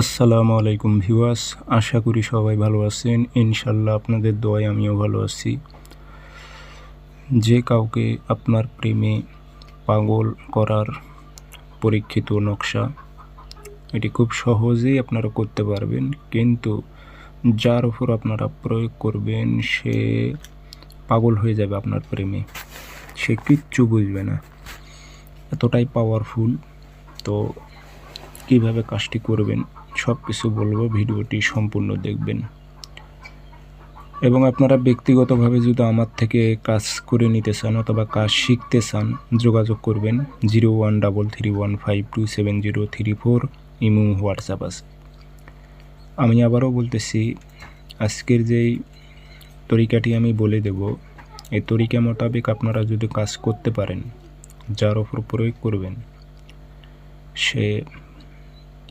আসসালামু আলাইকুম ভিউয়ার্স, আশা করি সবাই ভালো আছেন। ইনশাল্লাহ আপনাদের দোয়ায় আমিও ভালো আছি। যে কাউকে আপনার প্রেমে পাগল করার পরীক্ষিত নকশা, এটি খুব সহজেই আপনারা করতে পারবেন, কিন্তু যার উপর আপনারা প্রয়োগ করবেন, সে পাগল হয়ে যাবে আপনার প্রেমে। সে কিচ্ছু বুঝবে না। এতটাই পাওয়ারফুল তো কীভাবে কাজটি করবেন? সব কিছু বলব, ভিডিওটি সম্পূর্ণ দেখবেন। এবং আপনারা ব্যক্তিগতভাবে যদি আমার থেকে কাজ করে নিতে চান অথবা কাজ শিখতে চান, যোগাযোগ করবেন zero one double three one five two seven zero three four imo WhatsApp আছে। আমি আবারও বলতেছি, আজকের যেই তরিকাটি আমি বলে দেব, এই তরিকা মোতাবেক আপনারা যদি কাজ করতে পারেন, যার ওপর প্রয়োগ করবেন, সে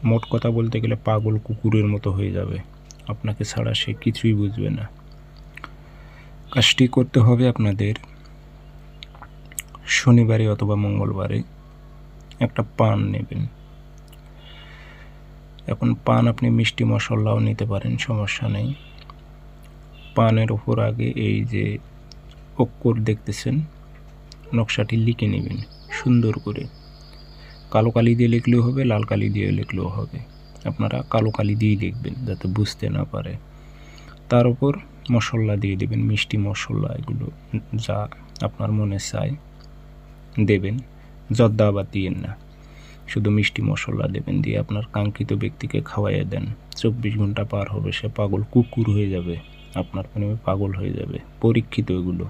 মোট কথা বলতে গেলে পাগল কুকুরের মতো হয়ে যাবে। আপনাকে ছাড়া সে কিছুই বুঝবে না। কাজটি করতে হবে আপনাদের শনিবারে অথবা মঙ্গলবারে। একটা পান নেবেন। এখন পান আপনি মিষ্টি মশলাও নিতে পারেন, সমস্যা নেই। পানের ওপর আগে এই যে অক্ষর দেখতেছেন, নকশাটি লিখে নেবেন, সুন্দর করে। কালো কালি দিয়ে লিখলেও হবে, লাল কালি দিয়ে লিখলেও হবে। আপনারা কালো কালি দিয়েই লিখবেন যাতে বুঝতে না পারে। তার উপর মশলা দিয়ে দেবেন, মিষ্টি মশলা, এগুলো যা আপনার মনে চায় দেবেন। জর্দা আবার দিয়েন না। শুধু মিষ্টি মশলা দেবেন, দিয়ে আপনার কাঙ্ক্ষিত ব্যক্তিকে খাওয়াইয়ে দেন। চব্বিশ ঘণ্টা পার হবে, সে পাগল কুকুর হয়ে যাবে, আপনার প্রেমে পাগল হয়ে যাবে, পরীক্ষিত এগুলো।